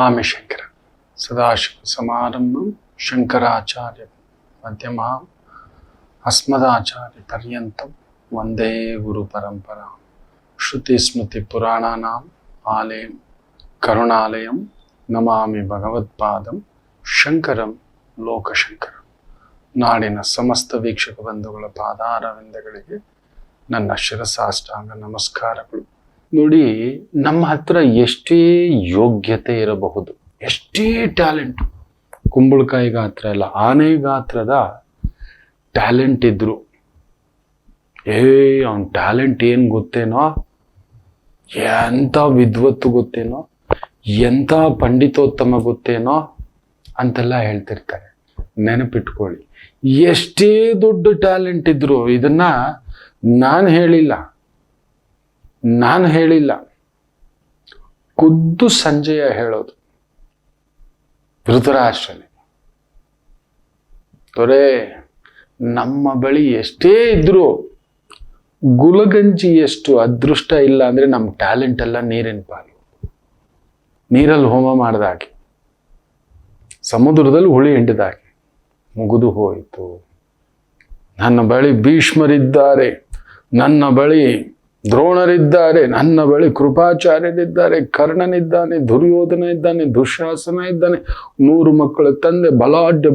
ನಮಾಮಿ ಶಂಕರ ಸದಾಶಿವ ಸಮಾರಂಭಂ ಶಂಕರಾಚಾರ್ಯ ಮಧ್ಯಮಾಂ ಅಸ್ಮದಾಚಾರ್ಯ ಪರ್ಯಂತಂ ವಂದೇ ಗುರು ಪರಂಪರಾ ಶ್ರುತಿ ಸ್ಮೃತಿ ಪುರಾಣಾನಾಂ ಆಲಯಂ ಕರುಣಾಲಯಂ ನಮಾಮಿ ಭಗವತ್ಪಾದಂ ಶಂಕರಂ ಲೋಕಶಂಕರ ನಾಡಿನ ಸಮಸ್ತ ವೀಕ್ಷಕ ಬಂಧುಗಳ ಪಾದಾರವಿಂದಗಳಿಗೆ ನನ್ನ ಶಿರಸಾಷ್ಟಾಂಗ ನಮಸ್ಕಾರಗಳು ನೋಡಿ, ನಮ್ಮ ಹತ್ರ ಎಷ್ಟೇ ಯೋಗ್ಯತೆ ಇರಬಹುದು, ಎಷ್ಟೇ ಟ್ಯಾಲೆಂಟ್ ಕುಂಬಳಕಾಯಿ ಗಾತ್ರ ಅಲ್ಲ, ಆನೆ ಗಾತ್ರದ ಟ್ಯಾಲೆಂಟ್ ಇದ್ರು, ಏ, ಅವ್ನ ಟ್ಯಾಲೆಂಟ್ ಏನು ಗೊತ್ತೇನೋ ಎಂಥ ವಿದ್ವತ್ತು ಗೊತ್ತೇನೋ ಎಂಥ ಪಂಡಿತೋತ್ತಮ ಗೊತ್ತೇನೋ ಅಂತೆಲ್ಲ ಹೇಳ್ತಿರ್ತಾರೆ. ನೆನಪಿಟ್ಕೊಳ್ಳಿ, ಎಷ್ಟೇ ದೊಡ್ಡ ಟ್ಯಾಲೆಂಟ್ ಇದ್ರು, ಇದನ್ನ ನಾನು ಹೇಳಿಲ್ಲ. ನಾನು ಹೇಳಿಲ್ಲ. ಖುದ್ದು ಸಂಜಯ ಹೇಳೋದು. ಧೃತರಾಷ್ಟ್ರನೇ. ದೊರೆ ನಮ್ಮ ಬಳಿ ಎಷ್ಟೇ ಇದ್ರೂ ಗುಲಗಂಜಿ ಎಷ್ಟು ಅದೃಷ್ಟ ಇಲ್ಲ ಅಂದ್ರೆ ನಮ್ಮ ಟ್ಯಾಲೆಂಟ್ ಎಲ್ಲ ನೀರಿನ ಪಾಲು. ನೀರಲ್ಲಿ ಹೋಮ ಮಾಡ್ದಾಗೆ. ಸಮುದ್ರದಲ್ಲಿ ಹುಳಿ ಹಿಂಡಿದಾಗೆ. ಮುಗಿದು ಹೋಯಿತು. ನನ್ನ ಬಳಿ ಭೀಷ್ಮರಿದ್ದಾರೆ. ನನ್ನ ಬಳಿ ದ್ರೋಣರಿದ್ದಾರೆ, ನನ್ನ ಬಳಿ ಕೃಪಾಚಾರ್ಯರಿದ್ದಾರೆ, ಕರ್ಣನಿದ್ದಾನೆ ದುರ್ಯೋಧನ ಇದ್ದಾನೆ ದುಶಾಸನ ಇದ್ದಾನೆ ನೂರು ಮಕ್ಕಳ ತಂದೆ, ಬಲಾಢ್ಯ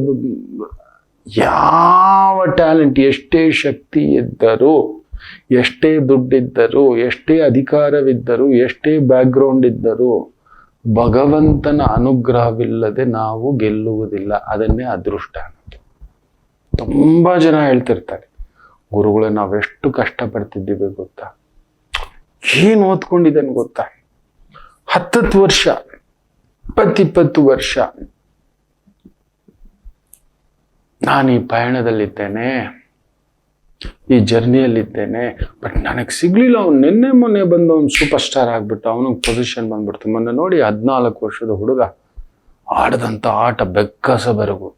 ಯಾವ ಟ್ಯಾಲೆಂಟ್, ಎಷ್ಟೇ ಶಕ್ತಿ ಇದ್ದರೂ, ಎಷ್ಟೇ ದುಡ್ಡಿದ್ದರೂ, ಎಷ್ಟೇ ಅಧಿಕಾರವಿದ್ದರೂ, ಎಷ್ಟೇ ಬ್ಯಾಕ್ಗ್ರೌಂಡ್ ಇದ್ದರೂ, ಭಗವಂತನ ಅನುಗ್ರಹವಿಲ್ಲದೆ ನಾವು ಗೆಲ್ಲುವುದಿಲ್ಲ. ಅದನ್ನೇ ಅದೃಷ್ಟ ತುಂಬ ತುಂಬಾ ಜನ ಹೇಳ್ತಿರ್ತಾರೆ, ಗುರುಗಳು ನಾವೆಷ್ಟು ಕಷ್ಟಪಡ್ತಿದ್ದೀವಿ ಗೊತ್ತಾ? ಏನು ಓದ್ಕೊಂಡಿದ್ದೇನೆ ಗೊತ್ತಾ? ಹತ್ತತ್ತು ವರ್ಷ, ಇಪ್ಪತ್ತಿಪ್ಪತ್ತು ವರ್ಷ. ನಾನು ಈ ಪಯಣದಲ್ಲಿದ್ದೇನೆ, ಈ ಜರ್ನಿಯಲ್ಲಿದ್ದೇನೆ ಬಟ್ ನನಗೆ ಸಿಗ್ಲಿಲ್ಲ ಅವ್ನು ನಿನ್ನೆ ಮೊನ್ನೆ ಬಂದು ಅವ್ನು ಸೂಪರ್ ಸ್ಟಾರ್ ಆಗ್ಬಿಟ್ಟು, ಅವನಿಗೆ ಪೊಸಿಷನ್ ಬಂದ್ಬಿಡ್ತು. ಮೊನ್ನೆ ನೋಡಿ ಹದಿನಾಲ್ಕು ವರ್ಷದ ಹುಡುಗ ಆಡದಂಥ ಆಟ ಬೆಕ್ಕಸ ಬೆರಗು.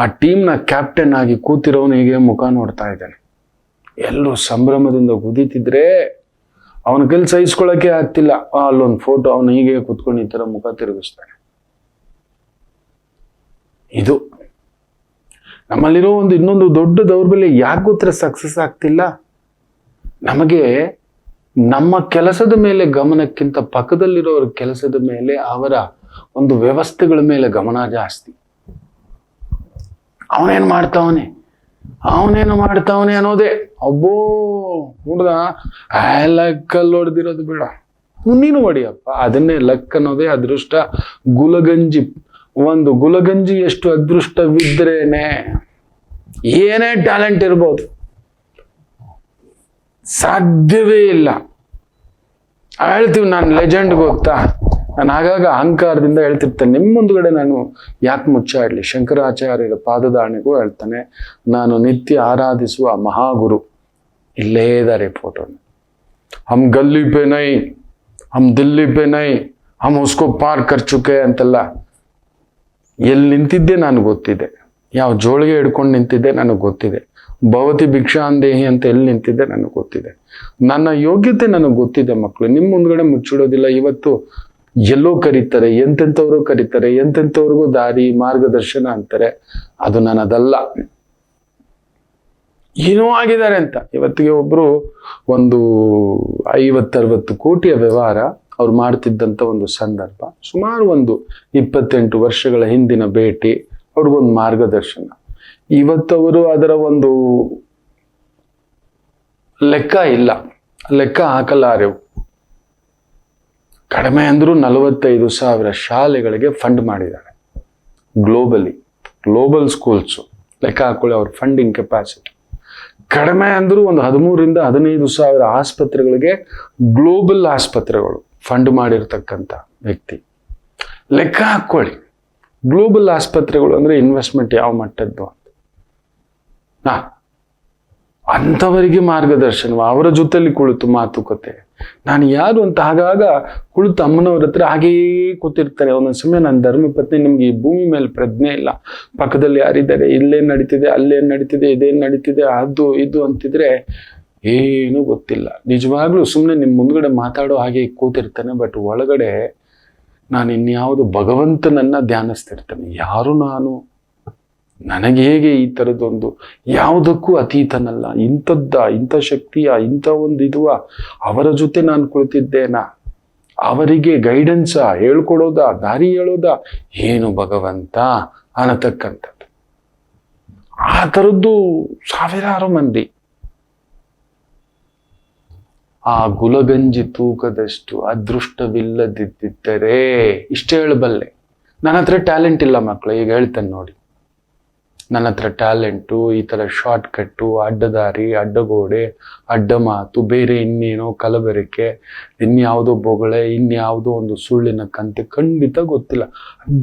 ಆ ಟೀಮ್ನ ಕ್ಯಾಪ್ಟನ್ ಆಗಿ ಕೂತಿರೋನು ಹೀಗೆ ಮುಖ ನೋಡ್ತಾ ಇದ್ದಾನೆ. ಎಲ್ಲರೂ ಸಂಭ್ರಮದಿಂದ ಕುದೀತಿದ್ರೆ ಅವನ ಕೈಲಿ ಸಹಿಸ್ಕೊಳ್ಳೋಕೆ ಆಗ್ತಿಲ್ಲ. ಅಲ್ಲೊಂದು ಫೋಟೋ ಅವನು ಹೀಗೆ ಕೂತ್ಕೊಂಡು ಈ ಥರ ಮುಖ ತಿರುಗಿಸ್ತಾನೆ. ಇದು ನಮ್ಮಲ್ಲಿರೋ ಒಂದು ಇನ್ನೊಂದು ದೊಡ್ಡ ದೌರ್ಬಲ್ಯ. ಯಾಕೆ ಗೊತ್ತರ ಸಕ್ಸಸ್ ಆಗ್ತಿಲ್ಲ? ನಮಗೆ ನಮ್ಮ ಕೆಲಸದ ಮೇಲೆ ಗಮನಕ್ಕಿಂತ ಪಕ್ಕದಲ್ಲಿರೋರ ಕೆಲಸದ ಮೇಲೆ, ಅವರ ಒಂದು ವ್ಯವಸ್ಥೆಗಳ ಮೇಲೆ ಗಮನ ಜಾಸ್ತಿ. ಅವನೇನು ಮಾಡ್ತಾವನೆ? ಅವನೇನು ಮಾಡ್ತಾವನೆ ಅನ್ನೋದೇ. ಅಬ್ಬೋ ಹುಡ್ದ ಆ ಲಕ್ಕಲ್ಲಿ ಹೊಡೆದಿರೋದು ಬೇಡ. ನೀನು ಹೊಡಿಯಪ್ಪ. ಅದನ್ನೇ ಲಕ್ ಅನ್ನೋದೇ ಅದೃಷ್ಟ. ಗುಲಗಂಜಿ, ಒಂದು ಗುಲಗಂಜಿ ಎಷ್ಟು ಅದೃಷ್ಟವಿದ್ರೇನೆ ಏನೇ ಟ್ಯಾಲೆಂಟ್ ಇರ್ಬೋದು. ಸಾಧ್ಯವೇ ಇಲ್ಲ. ಹೇಳ್ತೀವಿ ನಾನು ಲೆಜೆಂಡ್ ಗೊತ್ತಾ? ನಾನು ಆಗಾಗ ಅಹಂಕಾರದಿಂದ ಹೇಳ್ತಿರ್ತೇನೆ. ನಿಮ್ಮ ಮುಂದ್ಗಡೆ ನಾನು ಯಾಕೆ ಮುಚ್ಚಾಡಲಿ? ಶಂಕರಾಚಾರ್ಯರ ಪಾದದಾಣಿಗೂ ಹೇಳ್ತಾನೆ, ನಾನು ನಿತ್ಯ ಆರಾಧಿಸುವ ಮಹಾಗುರು. ಇಲ್ಲೇ ಇದ್ದಾರೆ ಫೋಟೋ ಹಮ್ ಗಲ್ಲಿ ಪೆ ನೈ, ಹಮ್ ದಿಲ್ಲಿ ಪೆ ನೈ, ಹಮ್ ಉಸ್ಕೋ ಪಾರ್ ಕರ್ ಚುಕೆ ಅಂತೆಲ್ಲ. ಎಲ್ಲಿ ನಿಂತಿದ್ದೆ ನಾನು ಗೊತ್ತಿದೆ. ಯಾವ ಜೋಳಿಗೆ ಹಿಡ್ಕೊಂಡು ನಿಂತಿದ್ದೆ ನನಗೆ ಗೊತ್ತಿದೆ. ಭವತಿ ಭಿಕ್ಷಾಂದೇಹಿ ಅಂತ ಎಲ್ಲಿ ನಿಂತಿದ್ದೆ ನನಗೆ ಗೊತ್ತಿದೆ. ನನ್ನ ಯೋಗ್ಯತೆ ನನಗೆ ಗೊತ್ತಿದೆ ಮಕ್ಕಳು ನಿಮ್ಮ ಮುಂದ್ಗಡೆ ಮುಚ್ಚಿಡೋದಿಲ್ಲ. ಇವತ್ತು ಎಲ್ಲೋ ಕರೀತಾರೆ, ಎಂತೆಂಥವ್ರು ಕರೀತಾರೆ, ಎಂತೆಂಥವ್ರಿಗೂ ದಾರಿ, ಮಾರ್ಗದರ್ಶನ ಅಂತಾರೆ. ಅದು ನನ್ನದಲ್ಲ ಏನೋ ಆಗಿದ್ದಾರೆ ಅಂತ. ಇವತ್ತಿಗೆ ಒಬ್ಬರು ಒಂದು ಐವತ್ತರವತ್ತು ಕೋಟಿಯ ವ್ಯವಹಾರ ಅವ್ರು ಮಾಡ್ತಿದ್ದಂಥ ಒಂದು ಸಂದರ್ಭ, ಸುಮಾರು ಒಂದು ಇಪ್ಪತ್ತೆಂಟು ವರ್ಷಗಳ ಹಿಂದಿನ ಭೇಟಿ, ಅವ್ರಿಗೊಂದು ಮಾರ್ಗದರ್ಶನ. ಇವತ್ತವರು ಅದರ ಒಂದು ಲೆಕ್ಕ ಇಲ್ಲ. ಲೆಕ್ಕ ಹಾಕಲಾರೆವು ಕಡಿಮೆ ಅಂದರೂ ನಲವತ್ತೈದು ಸಾವಿರ ಶಾಲೆಗಳಿಗೆ ಫಂಡ್ ಮಾಡಿದ್ದಾರೆ. ಗ್ಲೋಬಲಿ ಗ್ಲೋಬಲ್ ಸ್ಕೂಲ್ಸು ಲೆಕ್ಕ ಹಾಕೊಳ್ಳಿ ಅವ್ರ ಫಂಡಿಂಗ್ ಕೆಪಾಸಿಟಿ ಕಡಿಮೆ ಅಂದರೂ ಒಂದು ಹದಿಮೂರರಿಂದ ಹದಿನೈದು ಸಾವಿರ ಆಸ್ಪತ್ರೆಗಳಿಗೆ ಗ್ಲೋಬಲ್ ಆಸ್ಪತ್ರೆಗಳು ಫಂಡ್ ಮಾಡಿರ್ತಕ್ಕಂಥ ವ್ಯಕ್ತಿ. ಲೆಕ್ಕ ಹಾಕ್ಕೊಳ್ಳಿ ಗ್ಲೋಬಲ್ ಆಸ್ಪತ್ರೆಗಳು ಅಂದರೆ ಇನ್ವೆಸ್ಟ್ಮೆಂಟ್ ಯಾವ ಮಟ್ಟದ್ದು ಅಂತ. ಹಾ ಅಂಥವರಿಗೆ ಮಾರ್ಗದರ್ಶನ ಅವರ ಜೊತೆಯಲ್ಲಿ ಕುಳಿತು ಮಾತುಕತೆ. ನಾನು ಯಾರು ಅಂತ ಆಗಾಗ ಕುಳಿತು ಅಮ್ಮನವ್ರ ಹತ್ರ ಹಾಗೇ ಕೂತಿರ್ತಾರೆ. ಒಂದೊಂದು ಸಮಯ ನನ್ನ ಧರ್ಮಪತ್ನಿ ನಿಮ್ಗೆ ಈ ಭೂಮಿ ಮೇಲೆ ಪ್ರಜ್ಞೆ ಇಲ್ಲ. ಪಕ್ಕದಲ್ಲಿ ಯಾರಿದ್ದಾರೆ? ಇಲ್ಲೇನು ನಡೀತಿದೆ? ಅಲ್ಲೇನು ನಡೀತಿದೆ? ಇದೇನು ನಡೀತಿದೆ? ಅದು ಇದು ಅಂತಿದ್ರೆ ಏನೂ ಗೊತ್ತಿಲ್ಲ. ನಿಜವಾಗ್ಲೂ ಸುಮ್ಮನೆ ನಿಮ್ಮ ಮುಂದ್ಗಡೆ ಮಾತಾಡೋ ಹಾಗೆ ಕೂತಿರ್ತಾನೆ, ಬಟ್ ಒಳಗಡೆ ನಾನು ಇನ್ಯಾವುದು ಭಗವಂತನನ್ನ ಧ್ಯಾನಿಸ್ತಿರ್ತೇನೆ. ಯಾರು ನಾನು? ನನಗೆ ಹೇಗೆ ಈ ಥರದೊಂದು ಯಾವುದಕ್ಕೂ ಅತೀತನಲ್ಲ. ಇಂಥದ್ದ, ಇಂಥ ಶಕ್ತಿಯ, ಇಂಥ ಒಂದು ಇದುವ ಅವರ ಜೊತೆ ನಾನು ಕುಳಿತಿದ್ದೇನಾ? ಅವರಿಗೆ ಗೈಡೆನ್ಸ ಹೇಳ್ಕೊಡೋದ, ದಾರಿ ಹೇಳೋದ? ಏನು ಭಗವಂತ? ಅನ್ನತಕ್ಕಂಥದ್ದು. ಆ ಥರದ್ದು ಸಾವಿರಾರು ಮಂದಿ. ಆ ಗುಲಗಂಜಿ ತೂಕದಷ್ಟು ಅದೃಷ್ಟವಿಲ್ಲದಿದ್ದರೆ ಇಷ್ಟೇ ಹೇಳಬಲ್ಲೆ. ನನ್ನ ಹತ್ರ ಟ್ಯಾಲೆಂಟ್ ಇಲ್ಲ ಮಕ್ಕಳು ಈಗ ಹೇಳ್ತೇನೆ ನೋಡಿ. ನನ್ನ ಹತ್ರ ಟ್ಯಾಲೆಂಟು, ಈ ಥರ ಶಾರ್ಟ್ ಕಟ್ಟು ಅಡ್ಡದಾರಿ, ಅಡ್ಡಗೋಡೆ, ಅಡ್ಡ ಮಾತು, ಬೇರೆ ಇನ್ನೇನೋ ಕಲಬೆರಕೆ, ಇನ್ಯಾವುದೋ ಬೊಗಳೆ, ಇನ್ಯಾವುದೋ ಒಂದು ಸುಳ್ಳಿನ ಕಂತೆ ಖಂಡಿತ ಗೊತ್ತಿಲ್ಲ.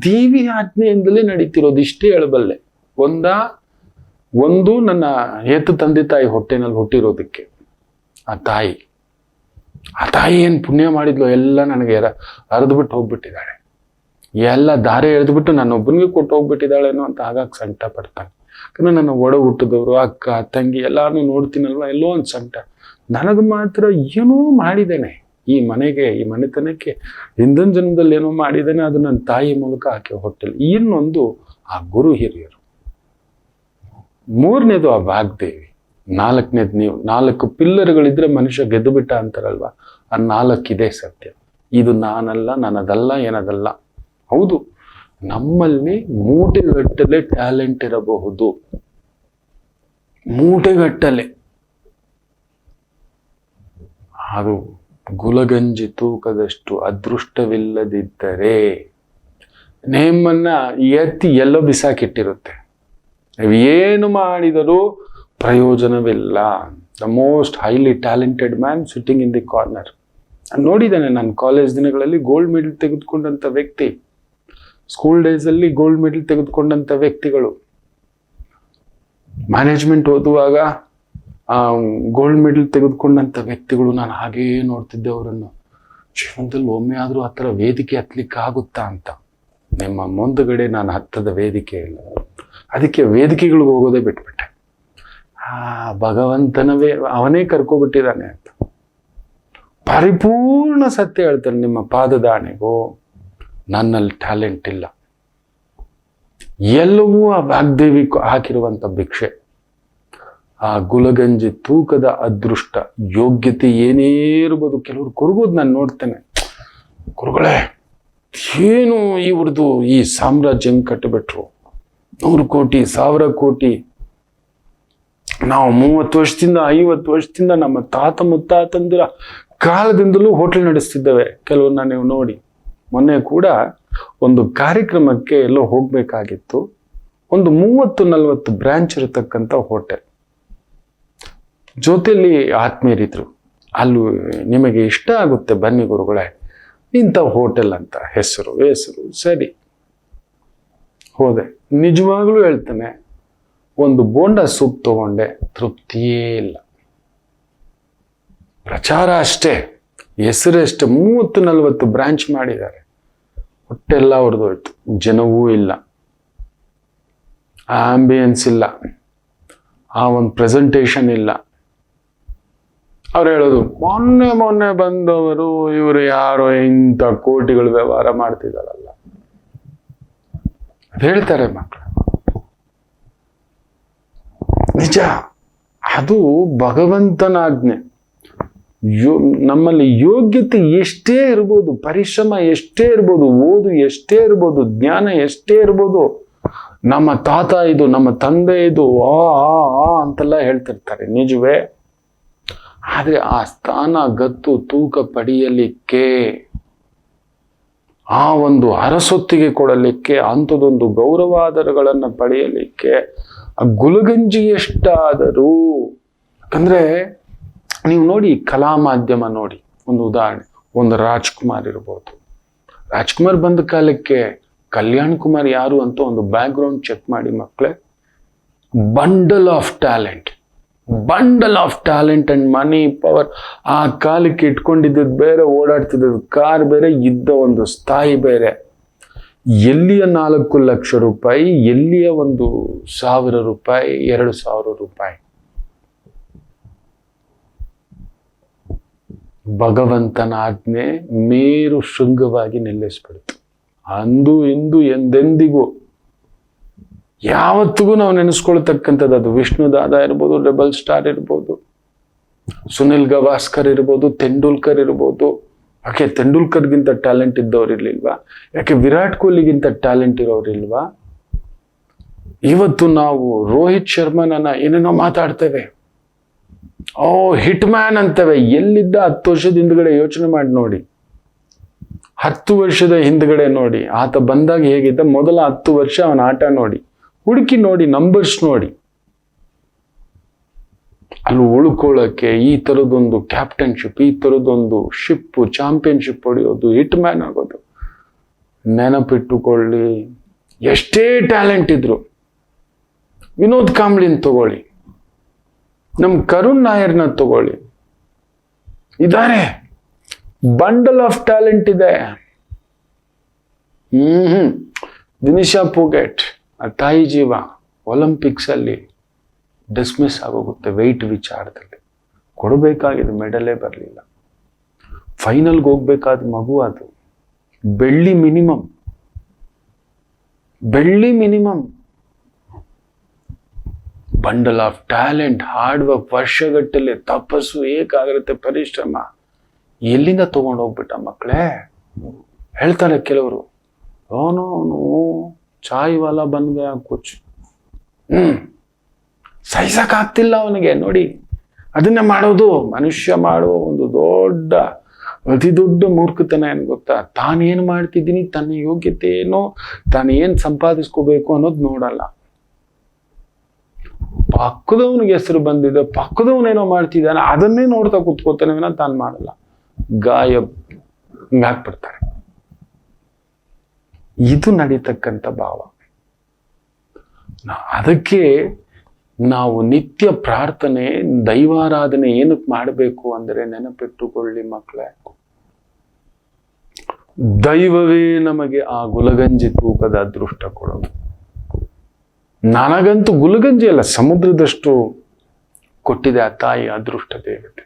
ದೇವಿ ಆಜ್ಞೆಯಿಂದಲೇ ನಡೀತಿರೋದು ಇಷ್ಟೇ ಹೇಳಬಲ್ಲೆ. ಒಂದ, ಒಂದು ನನ್ನ ಏತು ತಂದೆ ತಾಯಿ ಹೊಟ್ಟೆನಲ್ಲಿ ಹುಟ್ಟಿರೋದಕ್ಕೆ. ಆ ತಾಯಿ. ಆ ತಾಯಿ ಏನು ಪುಣ್ಯ ಮಾಡಿದ್ಲು ಎಲ್ಲ ನನಗೆ ಅರ್ದ್ಬಿಟ್ಟು ಹೋಗ್ಬಿಟ್ಟಿದ್ದಾಳೆ. ಎಲ್ಲ ದಾರಿ ಎಳೆದ್ಬಿಟ್ಟು ನಾನು ಒಬ್ಬನಿಗೆ ಕೊಟ್ಟು ಹೋಗ್ಬಿಟ್ಟಿದ್ದಾಳೇನೋ ಅಂತ ಆಗಾಗ ಸಂಕಟ ಪಡ್ತಾನೆ ಯಾಕಂದ್ರೆ ನನ್ನ ಒಡ ಹುಟ್ಟಿದವರು, ಅಕ್ಕ, ತಂಗಿ ಎಲ್ಲಾನು ನೋಡ್ತೀನಲ್ವ? ಎಲ್ಲೋ ಒಂದು ಸಂಕಟ. ನನಗೆ ಮಾತ್ರ ಏನೋ ಮಾಡಿದ್ದೇನೆ. ಈ ಮನೆಗೆ, ಈ ಮನೆತನಕ್ಕೆ ಹಿಂದಿನ ಜನ್ಮದಲ್ಲಿ ಏನೋ ಮಾಡಿದ್ದೇನೆ, ಅದು ನನ್ನ ತಾಯಿ ಮೂಲಕ ಆಕೆ ಹೊಟ್ಟೆಲಿ. ಇನ್ನೊಂದು ಆ ಗುರು ಹಿರಿಯರು. ಮೂರನೇದು ಆ ವಾಗ್ದೇವಿ. ನಾಲ್ಕನೇದು ನೀವು. ನಾಲ್ಕು ಪಿಲ್ಲರ್ಗಳಿದ್ರೆ ಮನುಷ್ಯ ಗೆದ್ದು ಬಿಟ್ಟ ಅಂತಾರಲ್ವ? ಆ ನಾಲ್ಕಿದೆ ಸತ್ಯ. ಇದು ನಾನಲ್ಲ, ನನ್ನದಲ್ಲ, ಏನದಲ್ಲ. ಹೌದು. ನಮ್ಮಲ್ಲಿ ಮೂಟೆಗಟ್ಟಲೆ ಟ್ಯಾಲೆಂಟ್ ಇರಬಹುದು. ಮೂಟೆಗಟ್ಟಲೆ. ಅದು ಗುಲಗಂಜಿ ತೂಕದಷ್ಟು ಅದೃಷ್ಟವಿಲ್ಲದಿದ್ದರೆ ನೇಮನ್ನ ಎತ್ತಿ ಎಲ್ಲೋ ಬಿಸಾಕಿಟ್ಟಿರುತ್ತೆ. ನೀವು ಏನು ಮಾಡಿದರೂ ಪ್ರಯೋಜನವಿಲ್ಲ. The most highly talented man sitting in the corner ನೋಡಿದ್ದೇನೆ, ನಾನು ಕಾಲೇಜ್ ದಿನಗಳಲ್ಲಿ ಗೋಲ್ಡ್ ಮೆಡಲ್ ತೆಗೆದುಕೊಂಡಂಥ ವ್ಯಕ್ತಿ. ಸ್ಕೂಲ್ ಡೇಸಲ್ಲಿ ಗೋಲ್ಡ್ ಮೆಡಲ್ ತೆಗೆದುಕೊಂಡಂಥ ವ್ಯಕ್ತಿಗಳು. ಮ್ಯಾನೇಜ್ಮೆಂಟ್ ಓದುವಾಗ ಗೋಲ್ಡ್ ಮೆಡಲ್ ತೆಗೆದುಕೊಂಡಂಥ ವ್ಯಕ್ತಿಗಳು ನಾನು ಹಾಗೇ ನೋಡ್ತಿದ್ದೆ ಅವರನ್ನು. ಜೀವನದಲ್ಲಿ ಒಮ್ಮೆ ಆದರೂ ಆ ಥರ ವೇದಿಕೆ ಹತ್ಲಿಕ್ಕೆ ಆಗುತ್ತಾ ಅಂತ. ನಿಮ್ಮ ಮುಂದುಗಡೆ ನಾನು ಹತ್ತದ ವೇದಿಕೆ ಇಲ್ಲ. ಅದಕ್ಕೆ ವೇದಿಕೆಗಳಿಗೆ ಹೋಗೋದೇ ಬಿಟ್ಬಿಟ್ಟೆ. ಆ, ಭಗವಂತನವೇ, ಅವನೇ ಕರ್ಕೊಬಿಟ್ಟಿದ್ದಾನೆ ಅಂತ. ಪರಿಪೂರ್ಣ ಸತ್ಯ ಹೇಳ್ತಾನೆ ನಿಮ್ಮ ಪಾದದಾಣೆಗೂ. ನನ್ನಲ್ಲಿ ಟ್ಯಾಲೆಂಟ್ ಇಲ್ಲ. ಎಲ್ಲವೂ ಆ ವಾಗ್ದೇವಿ ಹಾಕಿರುವಂಥ ಭಿಕ್ಷೆ. ಆ ಗುಲಗಂಜಿ ತೂಕದ ಅದೃಷ್ಟ, ಯೋಗ್ಯತೆ ಏನೇ ಇರ್ಬೋದು, ಕೆಲವರು ಕುರುಗೋದು ನಾನು ನೋಡ್ತೇನೆ. ಕುರುಗಳೇ ಏನು ಇವ್ರದ್ದು ಈ ಸಾಮ್ರಾಜ್ಯ ಕಟ್ಟಿಬಿಟ್ರು ನೂರು ಕೋಟಿ, ಸಾವಿರ ಕೋಟಿ. ನಾವು ಮೂವತ್ತು ವರ್ಷದಿಂದ, ಐವತ್ತು ವರ್ಷದಿಂದ ನಮ್ಮ ತಾತ ಮುತ್ತಾತಂದಿರ ಕಾಲದಿಂದಲೂ ಹೋಟೆಲ್ ನಡೆಸ್ತಿದ್ದೇವೆ. ಕೆಲವನ್ನ ನೀವು ನೋಡಿ. ಮೊನ್ನೆ ಕೂಡ ಒಂದು ಕಾರ್ಯಕ್ರಮಕ್ಕೆ ಎಲ್ಲೋ ಹೋಗ್ಬೇಕಾಗಿತ್ತು. ಒಂದು ಮೂವತ್ತು ನಲವತ್ತು ಬ್ರಾಂಚ್ ಇರತಕ್ಕಂಥ ಹೋಟೆಲ್. ಜೊತೆಯಲ್ಲಿ ಆತ್ಮೀಯರಿದ್ರು. ಅಲ್ಲಿ ನಿಮಗೆ ಇಷ್ಟ ಆಗುತ್ತೆ ಬನ್ನಿ ಗುರುಗಳೇ. ಇಂಥ ಹೋಟೆಲ್ ಅಂತ ಹೆಸರು ಹೆಸರು ಸರಿ. ಹೋದೆ. ನಿಜವಾಗ್ಲೂ ಹೇಳ್ತೇನೆ, ಒಂದು ಬೋಂಡ ಸೂಪ್ ತಗೊಂಡೆ, ತೃಪ್ತಿಯೇ ಇಲ್ಲ. ಪ್ರಚಾರ ಅಷ್ಟೇ. ಹೆಸರಷ್ಟೇ ಮೂವತ್ತು ನಲವತ್ತು ಬ್ರಾಂಚ್ ಮಾಡಿದ್ದಾರೆ. ಹೊಟ್ಟೆಲ್ಲ ಹೊಡೆದೋಯ್ತು ಜನವೂ ಇಲ್ಲ. ಆಂಬಿಯನ್ಸ್ ಇಲ್ಲ. ಆ ಒಂದು ಪ್ರೆಸೆಂಟೇಷನ್ ಇಲ್ಲ. ಅವ್ರು ಹೇಳೋದು, ಮೊನ್ನೆ ಮೊನ್ನೆ ಬಂದವರು ಇವರು ಯಾರೋ ಇಂಥ ಕೋಟಿಗಳು ವ್ಯವಹಾರ ಮಾಡ್ತಿದ್ದಾರಲ್ಲ ಹೇಳ್ತಾರೆ ಮಕ್ಕಳು ನಿಜ, ಅದು ಭಗವಂತನ ಆಜ್ಞೆ. ಯೋ, ನಮ್ಮಲ್ಲಿ ಯೋಗ್ಯತೆ ಎಷ್ಟೇ ಇರ್ಬೋದು, ಪರಿಶ್ರಮ ಎಷ್ಟೇ ಇರ್ಬೋದು, ಓದು ಎಷ್ಟೇ ಇರ್ಬೋದು, ಜ್ಞಾನ ಎಷ್ಟೇ ಇರ್ಬೋದು, ನಮ್ಮ ತಾತ ಇದು, ನಮ್ಮ ತಂದೆ ಇದು, ಆ ಆ ಅಂತೆಲ್ಲ ಹೇಳ್ತಿರ್ತಾರೆ. ನಿಜವೇ? ಆದರೆ ಆ ಸ್ಥಾನ, ಗತ್ತು, ತೂಕ ಪಡೆಯಲಿಕ್ಕೆ, ಆ ಒಂದು ಅರಸೊತ್ತಿಗೆ ಕೊಡಲಿಕ್ಕೆ, ಅಂಥದೊಂದು ಗೌರವಾದರಗಳನ್ನು ಪಡೆಯಲಿಕ್ಕೆ, ಆ ಗುಲಗಂಜಿ ಎಷ್ಟಾದರೂ ಯಾಕಂದ್ರೆ ನೀವು ನೋಡಿ ಕಲಾ ಮಾಧ್ಯಮ ನೋಡಿ, ಒಂದು ಉದಾಹರಣೆ, ಒಂದು ರಾಜ್ಕುಮಾರ್ ಇರ್ಬೋದು. ರಾಜ್ಕುಮಾರ್ ಬಂದ ಕಾಲಕ್ಕೆ ಕಲ್ಯಾಣ್ ಕುಮಾರ್ ಯಾರು ಅಂತ ಒಂದು ಬ್ಯಾಕ್ಗ್ರೌಂಡ್ ಚೆಕ್ ಮಾಡಿ ಮಕ್ಕಳೇ bundle of talent bundle of talent and money power ಆ ಕಾಲಕ್ಕೆ ಇಟ್ಕೊಂಡಿದ್ದದ್ದು ಬೇರೆ ಓಡಾಡ್ತಿದ್ದದ್ದು ಕಾರ್ ಬೇರೆ, ಇದ್ದ ಒಂದು ಸ್ಥಾಯಿ ಬೇರೆ. ಎಲ್ಲಿಯ ನಾಲ್ಕು ಲಕ್ಷ ರೂಪಾಯಿ, ಎಲ್ಲಿಯ ಒಂದು ಸಾವಿರ ರೂಪಾಯಿ, ಎರಡು ಸಾವಿರ ರೂಪಾಯಿ. ಭಗವಂತನ ಆಜ್ಞೆ ಮೇರು ಶೃಂಗವಾಗಿ ನಿಲ್ಲಿಸ್ಬಿಡ್ತು ಅಂದು ಇಂದು ಎಂದೆಂದಿಗೂ ಯಾವತ್ತಿಗೂ ನಾವು ನೆನೆಸ್ಕೊಳ್ತಕ್ಕಂಥದ್ದು ಅದು. ವಿಷ್ಣು ದಾದ ಇರ್ಬೋದು, ರೆಬಲ್ ಸ್ಟಾರ್ ಇರ್ಬೋದು, ಸುನಿಲ್ ಗವಾಸ್ಕರ್ ಇರ್ಬೋದು, ತೆಂಡೂಲ್ಕರ್ ಇರ್ಬೋದು. ಯಾಕೆ ತೆಂಡೂಲ್ಕರ್ಗಿಂತ ಟ್ಯಾಲೆಂಟ್ ಇದ್ದವ್ರು ಇರ್ಲಿಲ್ವಾ? ಯಾಕೆ ವಿರಾಟ್ ಕೊಹ್ಲಿಗಿಂತ ಟ್ಯಾಲೆಂಟ್ ಇರೋರಿಲ್ವಾ ಇವತ್ತು ನಾವು ರೋಹಿತ್ ಶರ್ಮನನ್ನ ಏನೇನೋ ಮಾತಾಡ್ತೇವೆ. ಓ ಹಿಟ್ ಮ್ಯಾನ್ ಅಂತವೆ. ಎಲ್ಲಿದ್ದ ಹತ್ತು ವರ್ಷದ ಹಿಂದ್ಗಡೆ ಯೋಚನೆ ಮಾಡಿ ನೋಡಿ. ಹತ್ತು ವರ್ಷದ ಹಿಂದ್ಗಡೆ ನೋಡಿ. ಆತ ಬಂದಾಗ ಹೇಗಿದ್ದ? ಮೊದಲ ಹತ್ತು ವರ್ಷ ಅವನ ಆಟ ನೋಡಿ. ಹುಡುಕಿ ನೋಡಿ ನಂಬರ್ಸ್ ನೋಡಿ. ಅಲ್ಲಿ ಉಳ್ಕೊಳ್ಳೋಕ್ಕೆ ಈ ಥರದೊಂದು ಕ್ಯಾಪ್ಟನ್ಶಿಪ್ ಈ ಥರದೊಂದು ಶಿಪ್ ಚಾಂಪಿಯನ್ಶಿಪ್ ಹೊಡೆಯೋದು ಹಿಟ್ ಮ್ಯಾನ್ ಆಗೋದು. ನೆನಪಿಟ್ಟುಕೊಳ್ಳಿ. ಎಷ್ಟೇ ಟ್ಯಾಲೆಂಟ್ ಇದ್ರು, ವಿನೋದ್ ಕಾಂಬ್ಳಿನ್ ತಗೊಳ್ಳಿ. ನಮ್ಮ ಕರುಣ್ ನಾಯರ್ನ ತಗೊಳ್ಳಿ. ಇದ್ದಾರೆ ಬಂಡಲ್ ಆಫ್ ಟ್ಯಾಲೆಂಟ್ ಇದೆ. ಹ್ಮ್ ದಿನಿಶಾ ಪೋಗೆಟ್, ಆ ತಾಯಿ ಜೀವ ಒಲಿಂಪಿಕ್ಸ್ ಅಲ್ಲಿ ಡಿಸ್ಮಿಸ್ ಆಗೋಗುತ್ತೆ ವೆಯ್ಟ್ ವಿಚಾರದಲ್ಲಿ. ಕೊಡಬೇಕಾಗಿದ್ದು ಮೆಡಲೇ ಬರಲಿಲ್ಲ. ಫೈನಲ್ಗೆ ಹೋಗ್ಬೇಕಾದ ಮಗು ಅದು. ಬೆಳ್ಳಿ ಮಿನಿಮಮ್ ಬೆಳ್ಳಿ minimum bundle of talent hard work ವರ್ಷಗಟ್ಟಲೆ ತಪಸ್ಸು, ಏಕಾಗ್ರತೆ, ಪರಿಶ್ರಮ. ಎಲ್ಲಿಂದ ತಗೊಂಡು ಹೋಗ್ಬಿಟ್ಟ ಮಕ್ಕಳೇ ಹೇಳ್ತಾರೆ ಕೆಲವರು. ಅವನು ಅವನು ಚಾಯ್ ವಾಲ ಬಂದ ಕೋಚ್ ಕುಚ್ ಹ್ಮ್. ಸಹಿಸಕ್ಕಾಗ್ತಿಲ್ಲ ಅವನಿಗೆ, ನೋಡಿ. ಅದನ್ನೇ ಮಾಡೋದು, ಮನುಷ್ಯ ಮಾಡುವ ಒಂದು ದೊಡ್ಡ, ಅತಿ ದೊಡ್ಡ ಮೂರ್ಖತನ ಏನು ಗೊತ್ತಾ? ತಾನೇನು ಮಾಡ್ತಿದ್ದೀನಿ, ತನ್ನ ಯೋಗ್ಯತೆ ಏನು ತಾನೇನ್ ಸಂಪಾದಿಸ್ಕೋಬೇಕು ಅನ್ನೋದು ನೋಡಲ್ಲ. ಪಕ್ಕದವನಿಗೆ ಹೆಸರು ಬಂದಿದೆ ಪಕ್ಕದವನೇನೋ ಮಾಡ್ತಿದ್ದಾನೆ, ಅದನ್ನೇ ನೋಡ್ತಾ ಕುತ್ಕೋತಾನೆ ವಿನ ತಾನು ಮಾಡಲ್ಲ. ಮ್ಯಾಕ್ ಹಾಕ್ಬಿಡ್ತಾರೆ ಇದು ನಡೀತಕ್ಕಂಥ ಭಾವ. ಅದಕ್ಕೆ ನಾವು ನಿತ್ಯ ಪ್ರಾರ್ಥನೆ, ದೈವಾರಾಧನೆ ಏನಕ್ಕೆ ಮಾಡಬೇಕು ಅಂದರೆ ನೆನಪಿಟ್ಟುಕೊಳ್ಳಿ ಮಕ್ಕಳೇ ದೈವವೇ ನಮಗೆ ಆ ಗುಲಗಂಜಿ ತೂಕದ ಅದೃಷ್ಟ ಕೊಡೋದು. ನನಗಂತೂ ಗುಲಗಂಜಿ ಅಲ್ಲ, ಸಮುದ್ರದಷ್ಟು ಕೊಟ್ಟಿದೆ ಆ ತಾಯಿ ಅದೃಷ್ಟ ದೇವತೆ.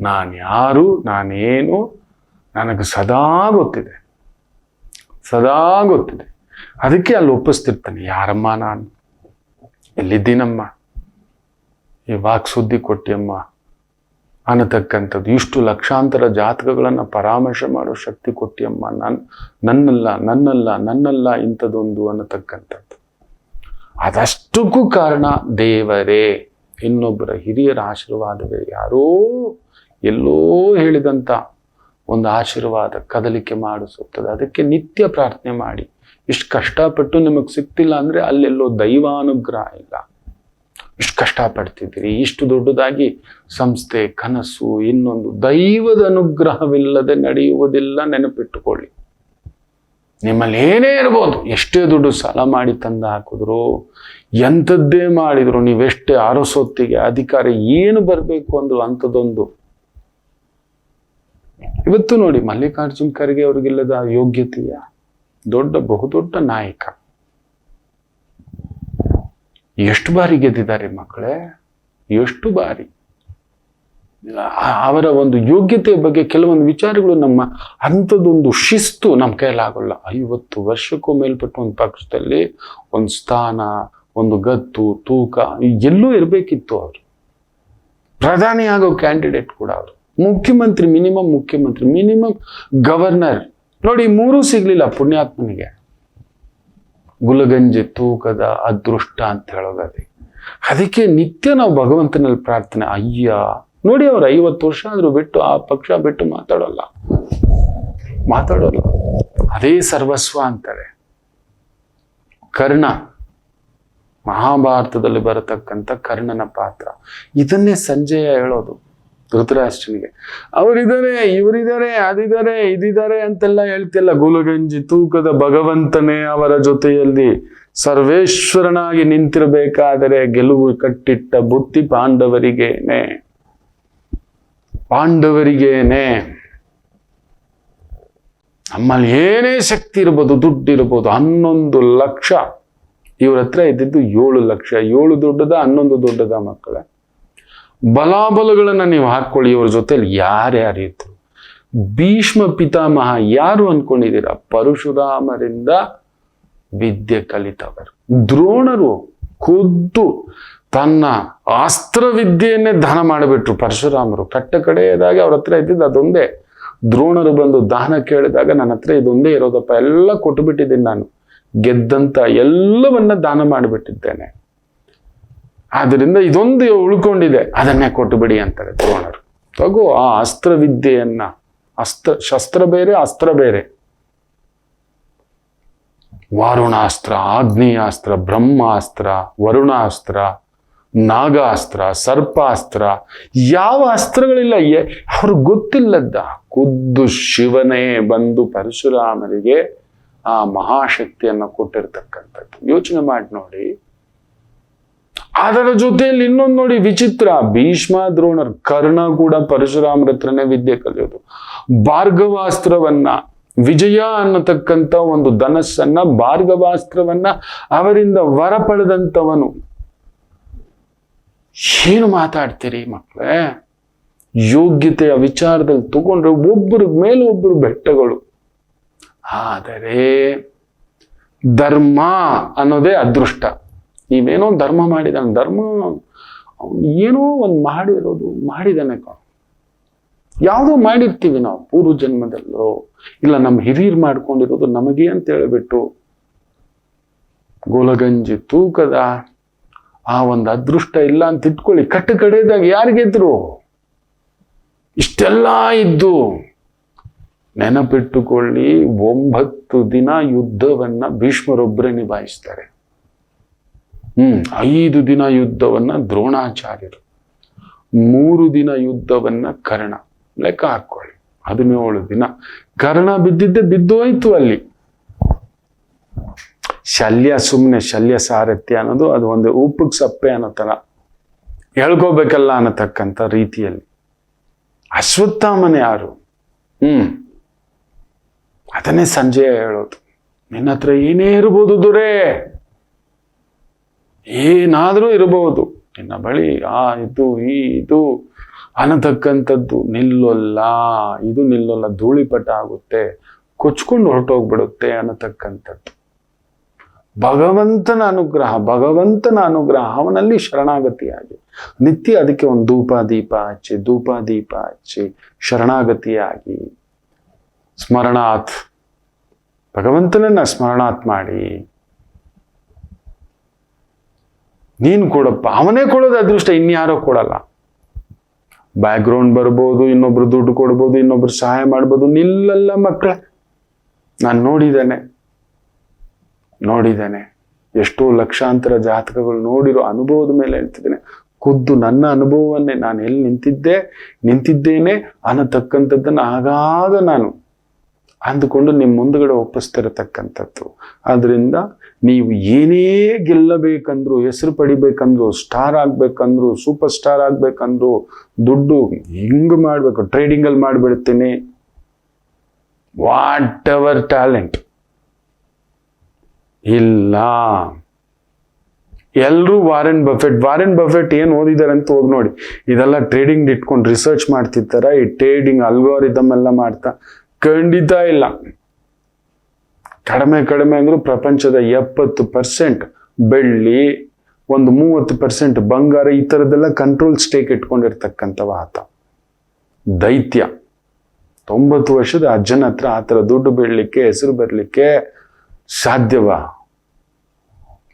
ನಾನು ಯಾರು, ನಾನೇನು, ನನಗೆ ಸದಾ ಗೊತ್ತಿದೆ. ಸದಾ ಗೊತ್ತಿದೆ. ಅದಕ್ಕೆ ಅಲ್ಲಿ ಒಪ್ಪಿಸ್ತಿರ್ತಾನೆ, ಯಾರಮ್ಮ ನಾನು? ಎಲ್ಲಿದ್ದೀನಮ್ಮ? ಈ ವಾಕ್ ಸುದ್ದಿ ಕೊಟ್ಟಿಯಮ್ಮ ಅನ್ನತಕ್ಕಂಥದ್ದು, ಇಷ್ಟು ಲಕ್ಷಾಂತರ ಜಾತಕಗಳನ್ನು ಪರಾಮರ್ಶೆ ಮಾಡೋ ಶಕ್ತಿ ಕೊಟ್ಟಿಯಮ್ಮ ನನ್ನ ನನ್ನಲ್ಲ ನನ್ನಲ್ಲ ನನ್ನಲ್ಲ ಇಂಥದ್ದೊಂದು ಅನ್ನತಕ್ಕಂಥದ್ದು. ಅದಷ್ಟಕ್ಕೂ ಕಾರಣ ದೇವರೇ. ಇನ್ನೊಬ್ಬರ ಹಿರಿಯರ ಆಶೀರ್ವಾದವೇ ಯಾರೋ ಎಲ್ಲೋ ಹೇಳಿದಂಥ ಒಂದು ಆಶೀರ್ವಾದ ಕದಲಿಕೆ ಮಾಡಿಸುತ್ತದೆ. ಅದಕ್ಕೆ ನಿತ್ಯ ಪ್ರಾರ್ಥನೆ ಮಾಡಿ. ಇಷ್ಟು ಕಷ್ಟಪಟ್ಟು ನಿಮಗೆ ಸಿಗ್ತಿಲ್ಲ ಅಂದರೆ ಅಲ್ಲೆಲ್ಲೋ ದೈವಾನುಗ್ರಹ ಇಲ್ಲ. ಇಷ್ಟು ಕಷ್ಟಪಡ್ತಿದ್ದೀರಿ. ಇಷ್ಟು ದೊಡ್ಡದಾಗಿ ಸಂಸ್ಥೆ, ಕನಸು, ಇನ್ನೊಂದು ದೈವದ ಅನುಗ್ರಹವಿಲ್ಲದೆ ನಡೆಯುವುದಿಲ್ಲ. ನೆನಪಿಟ್ಟುಕೊಳ್ಳಿ. ನಿಮ್ಮಲ್ಲಿ ಏನೇ ಇರ್ಬೋದು. ಎಷ್ಟೇ ದುಡ್ಡು ಸಾಲ ಮಾಡಿ ತಂದು ಹಾಕಿದ್ರು, ಎಂಥದ್ದೇ ಮಾಡಿದ್ರು ನೀವೆಷ್ಟೇ ಅರಸೊತ್ತಿಗೆ ಅಧಿಕಾರ ಏನು ಬರಬೇಕು ಅಂದ್ರು ಅಂಥದ್ದೊಂದು. ಇವತ್ತು ನೋಡಿ ಮಲ್ಲಿಕಾರ್ಜುನ್ ಖರ್ಗೆ ಅವ್ರಿಗಿಲ್ಲದ ಯೋಗ್ಯತೆಯ ದೊಡ್ಡ, ಬಹುದೊಡ್ಡ ನಾಯಕ. ಎಷ್ಟು ಬಾರಿ ಗೆದ್ದಿದ್ದಾರೆ ಮಕ್ಕಳೇ? ಎಷ್ಟು ಬಾರಿ? ಅವರ ಒಂದು ಯೋಗ್ಯತೆ ಬಗ್ಗೆ ಕೆಲವೊಂದು ವಿಚಾರಗಳು ನಮ್ಮ ಅಂಥದ್ದೊಂದು ಶಿಸ್ತು ನಮ್ಮ ಕೈಲಾಗಲ್ಲ. ಐವತ್ತು ವರ್ಷಕ್ಕೂ ಮೇಲ್ಪಟ್ಟ ಒಂದು ಪಕ್ಷದಲ್ಲಿ ಒಂದು ಸ್ಥಾನ, ಒಂದು ಗತ್ತು, ತೂಕ ಎಲ್ಲೂ ಇರಬೇಕಿತ್ತು ಅವರು. ಪ್ರಧಾನಿ ಆಗೋ ಕ್ಯಾಂಡಿಡೇಟ್ ಕೂಡ ಅವರು. ಮುಖ್ಯಮಂತ್ರಿ ಮಿನಿಮಮ್ ಮುಖ್ಯಮಂತ್ರಿ ಮಿನಿಮಮ್ ಗವರ್ನರ್ ನೋಡಿ, ಮೂರೂ ಸಿಗ್ಲಿಲ್ಲ ಪುಣ್ಯಾತ್ಮನಿಗೆ. ಗುಲಗಂಜಿ ತೂಕದ ಅದೃಷ್ಟ ಅಂತ ಹೇಳೋದು ಅದೇ ಅದಕ್ಕೆ ನಿತ್ಯ ನಾವು ಭಗವಂತನಲ್ಲಿ ಪ್ರಾರ್ಥನೆ, ಅಯ್ಯ ನೋಡಿ ಅವ್ರು ಐವತ್ತು ವರ್ಷ ಆದ್ರೂ ಬಿಟ್ಟು ಆ ಪಕ್ಷ ಬಿಟ್ಟು ಮಾತಾಡೋಲ್ಲ. ಮಾತಾಡೋಲ್ಲ. ಅದೇ ಸರ್ವಸ್ವ ಅಂತಾರೆ. ಕರ್ಣ. ಮಹಾಭಾರತದಲ್ಲಿ ಬರತಕ್ಕಂಥ ಕರ್ಣನ ಪಾತ್ರ. ಇದನ್ನೇ ಸಂಜಯ ಹೇಳೋದು ಧೃತರಾಷ್ಟ್ರನಿಗೆ. ಅವರಿದ್ದಾರೆ, ಇವರಿದ್ದಾರೆ, ಅದಿದ್ದಾರೆ, ಇದಿದ್ದಾರೆ ಅಂತೆಲ್ಲ ಹೇಳ್ತಿಲ್ಲ. ಗುಲಗಂಜಿ ತೂಕದ ಭಗವಂತನೇ ಅವರ ಜೊತೆಯಲ್ಲಿ ಸರ್ವೇಶ್ವರನಾಗಿ ನಿಂತಿರಬೇಕಾದರೆ ಗೆಲುವು ಕಟ್ಟಿಟ್ಟ ಬುತ್ತಿ ಪಾಂಡವರಿಗೇನೆ. ಪಾಂಡವರಿಗೇನೆ ನಮ್ಮಲ್ಲಿ ಏನೇ ಶಕ್ತಿ ಇರ್ಬೋದು, ದುಡ್ಡು ಇರ್ಬೋದು, ಹನ್ನೊಂದು ಲಕ್ಷ. ಇವ್ರ ಹತ್ರ ಇದ್ದಿದ್ದು ಏಳು ಲಕ್ಷ. ಏಳು ದೊಡ್ಡದ, ಹನ್ನೊಂದು ದೊಡ್ಡದ ಮಕ್ಕಳೇ. ಬಲಾಬಲಗಳನ್ನು ನೀವು ಹಾಕೊಳ್ಳಿ ಇವ್ರ ಜೊತೆಲಿ. ಯಾರ್ಯಾರು ಇದ್ರು? ಭೀಷ್ಮ ಪಿತಾಮಹ ಯಾರು ಅನ್ಕೊಂಡಿದ್ದೀರಾ? ಪರಶುರಾಮರಿಂದ ವಿದ್ಯೆ ಕಲಿತವರು. ದ್ರೋಣರು, ಖುದ್ದು. ತನ್ನ ಅಸ್ತ್ರವಿದ್ಯೆಯನ್ನೇ ದಾನ ಮಾಡಿಬಿಟ್ರು ಪರಶುರಾಮರು. ಕಟ್ಟ ಕಡೆಯದಾಗಿ ಅವ್ರ ಹತ್ರ ಇದ್ದಿದ್ದು ಅದೊಂದೇ. ದ್ರೋಣರು ಬಂದು ದಾನ ಕೇಳಿದಾಗ ನನ್ನ ಹತ್ರ ಇದೊಂದೇ ಇರೋದಪ್ಪ, ಎಲ್ಲ ಕೊಟ್ಟು ಬಿಟ್ಟಿದ್ದೀನಿ ನಾನು. ಗೆದ್ದಂತ ಎಲ್ಲವನ್ನ ದಾನ ಮಾಡಿಬಿಟ್ಟಿದ್ದೇನೆ. ಆದ್ದರಿಂದ ಇದೊಂದು ಉಳ್ಕೊಂಡಿದೆ. ಅದನ್ನೇ ಕೊಟ್ಟು ಬಿಡಿ ಅಂತಾರೆ ದ್ರೋಣರು. ತಗೋ ಆ ಅಸ್ತ್ರವಿದ್ಯೆಯನ್ನ. ಅಸ್ತ್ರ, ಶಸ್ತ್ರ ಬೇರೆ, ಅಸ್ತ್ರ ಬೇರೆ. ವಾರುಣಾಸ್ತ್ರ, ಆಗ್ನೇಯಾಸ್ತ್ರ, ಬ್ರಹ್ಮಾಸ್ತ್ರ, ವರುಣಾಸ್ತ್ರ ನಾಗಾಸ್ತ್ರ, ಸರ್ಪಾಸ್ತ್ರ, ಯಾವ ಅಸ್ತ್ರಗಳಿಲ್ಲ. ಅವ್ರಿಗೆ ಗೊತ್ತಿಲ್ಲದ್ದ. ಖುದ್ದು ಶಿವನೇ ಬಂದು ಪರಶುರಾಮರಿಗೆ ಆ ಮಹಾಶಕ್ತಿಯನ್ನ ಕೊಟ್ಟಿರ್ತಕ್ಕಂಥದ್ದು. ಯೋಚನೆ ಮಾಡಿ ನೋಡಿ. ಅದರ ಜೊತೆಯಲ್ಲಿ ಇನ್ನೊಂದು ನೋಡಿ, ವಿಚಿತ್ರ. ಭೀಷ್ಮ, ದ್ರೋಣರ್, ಕರ್ಣ ಕೂಡ ಪರಶುರಾಮರ ಹತ್ರನೇ ವಿದ್ಯೆ ಕಲಿಯೋದು. ಭಾರ್ಗವಾಸ್ತ್ರವನ್ನ, ವಿಜಯ ಅನ್ನತಕ್ಕಂಥ ಒಂದು ಧನಸ್ಸನ್ನ, ಭಾರ್ಗವಾಸ್ತ್ರವನ್ನ ಅವರಿಂದ ವರ ಪಡೆದಂಥವನು ಏನು ಮಾತಾಡ್ತೀರಿ ಮಕ್ಕಳೇ? ಯೋಗ್ಯತೆಯ ವಿಚಾರದಲ್ಲಿ ತಗೊಂಡ್ರೆ ಒಬ್ಬರ ಮೇಲೆ ಒಬ್ಬರು ಬೆಟ್ಟಗಳು. ಆದರೆ ಧರ್ಮ ಅನ್ನೋದೇ ಅದೃಷ್ಟ. ನೀವೇನೋ ಧರ್ಮ ಮಾಡಿದಾನೆ ಧರ್ಮ ಏನೋ ಒಂದು ಮಾಡಿರೋದು ಮಾಡಿದಾನೆ ಕಣೋ. ಯಾವುದೋ ಮಾಡಿರ್ತೀವಿ ನಾವು ಪೂರ್ವ ಜನ್ಮದಲ್ಲೋ, ಇಲ್ಲ ನಮ್ಮ ಹಿರಿಯರು ಮಾಡ್ಕೊಂಡಿರೋದು ನಮಗೆ ಅಂತ ಹೇಳಿಬಿಟ್ಟು ಗೋಲಗಂಜಿ ತೂಕದ ಆ ಒಂದು ಅದೃಷ್ಟ ಇಲ್ಲ ಅಂತ ಇಟ್ಕೊಳ್ಳಿ. ಕಟ್ಟು ಕಡೆದಾಗ ಯಾರಿಗೆದ್ರು ಇಷ್ಟೆಲ್ಲ ಇದ್ದು ನೆನಪಿಟ್ಟುಕೊಳ್ಳಿ, ಒಂಬತ್ತು ದಿನ ಯುದ್ಧವನ್ನ ಭೀಷ್ಮರೊಬ್ಬರೇ ನಿಭಾಯಿಸ್ತಾರೆ. ಹ್ಮ್, ಐದು ದಿನ ಯುದ್ಧವನ್ನ ದ್ರೋಣಾಚಾರ್ಯರು, ಮೂರು ದಿನ ಯುದ್ಧವನ್ನ ಕರ್ಣ. ಲೆಕ್ಕ ಹಾಕೊಳ್ಳಿ ಹದಿನೇಳು ದಿನ. ಕರ್ಣ ಬಿದ್ದಿದ್ದೆ ಬಿದ್ದೋಯ್ತು ಅಲ್ಲಿ. ಶಲ್ಯ ಸುಮ್ಮನೆ ಶಲ್ಯ ಸಾರಥ್ಯ ಅನ್ನೋದು ಅದು ಒಂದು ಉಪ್ಪಿಗೆ ಸಪ್ಪೆ ಅನ್ನೋ ಥರ. ಹೇಳ್ಕೋಬೇಕಲ್ಲ ಅನ್ನತಕ್ಕಂಥ ರೀತಿಯಲ್ಲಿ. ಅಶ್ವತ್ಥಾಮನೆ ಯಾರು? ಹ್ಮ್. ಅದನ್ನೇ ಸಂಜೆ ಹೇಳೋದು. ನಿನ್ನ ಹತ್ರ ಏನೇ ಇರ್ಬೋದು ದೊರೆ. ಏನಾದರೂ ಇರಬಹುದು ನಿನ್ನ ಬಳಿ ಆ ಇದು ಈ ಇದು ಅನ್ನತಕ್ಕಂಥದ್ದು ನಿಲ್ಲೊಲ್ಲ. ಇದು ನಿಲ್ಲೊಲ್ಲ. ಧೂಳಿಪಟ ಆಗುತ್ತೆ. ಕೊಚ್ಕೊಂಡು ಹೊರಟೋಗ್ಬಿಡುತ್ತೆ ಅನ್ನತಕ್ಕಂಥದ್ದು. ಭಗವಂತನ ಅನುಗ್ರಹ ಭಗವಂತನ ಅನುಗ್ರಹ, ಅವನಲ್ಲಿ ಶರಣಾಗತಿಯಾಗಿ ನಿತ್ಯ ಅದಕ್ಕೆ ಒಂದು ಧೂಪ, ದೀಪ ಹಚ್ಚಿ, ಧೂಪ, ದೀಪ ಹಚ್ಚಿ ಶರಣಾಗತಿಯಾಗಿ ಸ್ಮರಣಾತ್. ಭಗವಂತನನ್ನ ಸ್ಮರಣಾತ್ ಮಾಡಿ. ನೀನು ಕೊಡಪ್ಪ, ಅವನೇ ಕೊಡೋದು ಅದೃಷ್ಟ, ಇನ್ಯಾರೋ ಕೊಡಲ್ಲ. ಬ್ಯಾಕ್ಗ್ರೌಂಡ್ ಬರ್ಬೋದು, ಇನ್ನೊಬ್ರು ದುಡ್ಡು ಕೊಡ್ಬೋದು, ಇನ್ನೊಬ್ರು ಸಹಾಯ ಮಾಡ್ಬೋದು, ನಿಲ್ಲಲ್ಲ ಮಕ್ಕಳ ನಾನು ನೋಡಿದ್ದೇನೆ. ನೋಡಿದ್ದೇನೆ. ಎಷ್ಟೋ ಲಕ್ಷಾಂತರ ಜಾತಕಗಳು ನೋಡಿರೋ ಅನುಭವದ ಮೇಲೆ ಹೇಳ್ತಿದ್ದೇನೆ. ಖುದ್ದು ನನ್ನ ಅನುಭವವನ್ನೇ ನಾನು ಎಲ್ಲಿ ನಿಂತಿದ್ದೆ, ನಿಂತಿದ್ದೇನೆ ಅನ್ನತಕ್ಕಂಥದ್ದನ್ನು ಆಗಾಗ ನಾನು ಅಂದುಕೊಂಡು ನಿಮ್ಮ ಮುಂದುಗಡೆ ಒಪ್ಪಿಸ್ತಿರತಕ್ಕಂಥದ್ದು. ಆದ್ದರಿಂದ ನೀವು ಏನೇ ಗೆಲ್ಲಬೇಕಂದ್ರು, ಹೆಸರು ಪಡಿಬೇಕಂದ್ರು ಸ್ಟಾರ್ ಆಗ್ಬೇಕಂದ್ರು ಸೂಪರ್ ಸ್ಟಾರ್ ಆಗ್ಬೇಕಂದ್ರು, ದುಡ್ಡು ಹಿಂಗೆ ಮಾಡಬೇಕು? ಟ್ರೇಡಿಂಗಲ್ಲಿ ಮಾಡಿಬಿಡ್ತೀನಿ. ವಾಟ್ ಎವರ್ ಟ್ಯಾಲೆಂಟ್ ಇಲ್ಲ. ಎಲ್ಲರೂ ವಾರೆನ್ ಬಫೆಟ್ ವಾರೆನ್ ಬಫೆಟ್ ಏನು ಓದಿದ್ದಾರೆ ಅಂತ ಹೋಗಿ ನೋಡಿ. ಇದೆಲ್ಲ ಟ್ರೇಡಿಂಗ್ ಇಟ್ಕೊಂಡು ರಿಸರ್ಚ್ ಮಾಡ್ತಿರ್ತಾರ, ಈ ಟ್ರೇಡಿಂಗ್ ಅಲ್ಗೋರಿದಮ್ ಎಲ್ಲ ಮಾಡ್ತಾ. ಖಂಡಿತ ಇಲ್ಲ. ಕಡಿಮೆ ಕಡಿಮೆ ಅಂದರೂ ಪ್ರಪಂಚದ ಎಪ್ಪತ್ತು ಪರ್ಸೆಂಟ್ ಬೆಳ್ಳಿ, ಒಂದು ಮೂವತ್ತು ಪರ್ಸೆಂಟ್ ಬಂಗಾರ, ಈ ಥರದ್ದೆಲ್ಲ ಕಂಟ್ರೋಲ್ ಸ್ಟೇಕ್ ಇಟ್ಕೊಂಡಿರ್ತಕ್ಕಂಥವ ಆತ ದೈತ್ಯ. ತೊಂಬತ್ತು ವರ್ಷದ ಅಜ್ಜನ ಹತ್ರ ಆ ಥರ ದುಡ್ಡು ಬೀಳಲಿಕ್ಕೆ, ಹೆಸರು ಬರಲಿಕ್ಕೆ ಸಾಧ್ಯವಾ?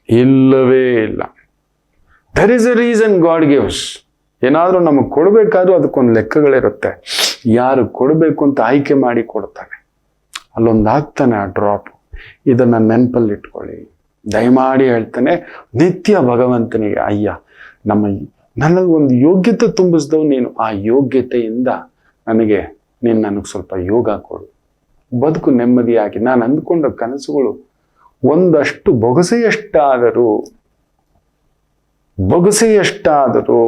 ಇಲ್ಲವೇ ಇಲ್ಲ. There is a reason God gives ಏನಾದರೂ ನಮಗೆ ಕೊಡಬೇಕಾದ್ರೂ ಅದಕ್ಕೊಂದು ಲೆಕ್ಕಗಳಿರುತ್ತೆ. ಯಾರು ಕೊಡಬೇಕು ಅಂತ ಆಯ್ಕೆ ಮಾಡಿ ಕೊಡ್ತಾನೆ. ಅಲ್ಲೊಂದು ಆಗ್ತಾನೆ ಆ ಡ್ರಾಪ್ ಇದನ್ನು ನೆನಪಲ್ಲಿ ಇಟ್ಕೊಳ್ಳಿ ದಯಮಾಡಿ ಹೇಳ್ತಾನೆ, ನಿತ್ಯ ಭಗವಂತನಿಗೆ, ಅಯ್ಯ, ನಮ್ಮ ನನಗೆ ಒಂದು ಯೋಗ್ಯತೆ ತುಂಬಿಸ್ದವು ನೀನು. ಆ ಯೋಗ್ಯತೆಯಿಂದ ನನಗೆ, ನೀನು ನನಗೆ ಸ್ವಲ್ಪ ಯೋಗ ಕೊಡು. ಬದುಕು ನೆಮ್ಮದಿಯಾಗಿ. ನಾನು ಅಂದ್ಕೊಂಡ ಕನಸುಗಳು ಒಂದಷ್ಟು ಬೊಗಸೆಯಷ್ಟಾದರೂ ಬೊಗಸೆಯಷ್ಟಾದರೂ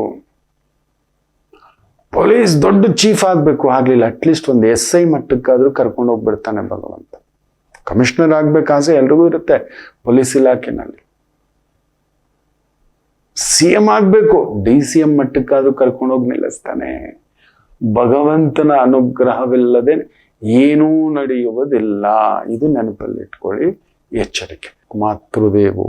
ಪೊಲೀಸ್ ದೊಡ್ಡ ಚೀಫ್ ಆಗಬೇಕು, ಆಗ್ಲಿಲ್ಲ. ಅಟ್ಲೀಸ್ಟ್ ಒಂದು ಎಸ್ ಐ ಮಟ್ಟಕ್ಕಾದರೂ ಕರ್ಕೊಂಡು ಹೋಗ್ಬಿಡ್ತಾನೆ ಭಗವಂತ. ಕಮಿಷನರ್ ಆಗ್ಬೇಕು ಆಸೆ ಎಲ್ರಿಗೂ ಇರುತ್ತೆ, ಪೊಲೀಸ್ ಇಲಾಖೆನಲ್ಲಿ. ಸಿ ಎಂ ಆಗಬೇಕು ಡಿ ಸಿ ಎಂ ಮಟ್ಟಕ್ಕಾದ್ರೂ ಕರ್ಕೊಂಡೋಗಿ ನಿಲ್ಲಿಸ್ತಾನೆ. ಭಗವಂತನ ಅನುಗ್ರಹವಿಲ್ಲದೆ ಏನೂ ನಡೆಯುವುದಿಲ್ಲ. ಇದು ನೆನಪಲ್ಲಿಟ್ಕೊಳ್ಳಿ ಎಚ್ಚರಿಕೆ ಮಾತೃದೇವೋ